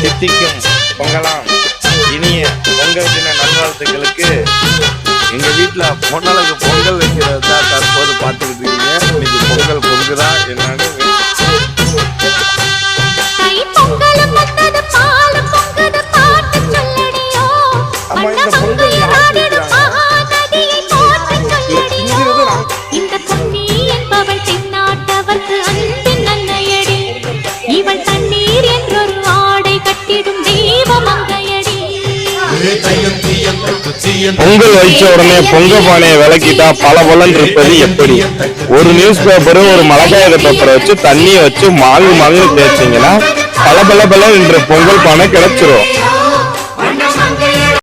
சித்திக்கும் பொங்கலாம். இனிய பொங்கல் தின நல்வாழ்த்துக்களுக்கு எங்கள் வீட்டில் பொன்னளவுக்கு பொங்கல் வைக்கிறது தான் தற்போது பார்த்துக்கிட்டு இருக்கீங்க. இன்னைக்கு பொங்கல் பொங்குதா என்னன்னு அம்மா இந்த பொங்கல் வச்ச உடனே பொங்க பானையை விளக்கிட்டா பல பலன் இருப்பது எப்படி? ஒரு நியூஸ் பேப்பரும் ஒரு மலக்காய பேப்பரை வச்சு தண்ணியை வச்சு மாங்கு மாங்கு தேய்ச்சிங்கன்னா பல பல பல என்ற பொங்கல் பானை கிடைச்சிரும்.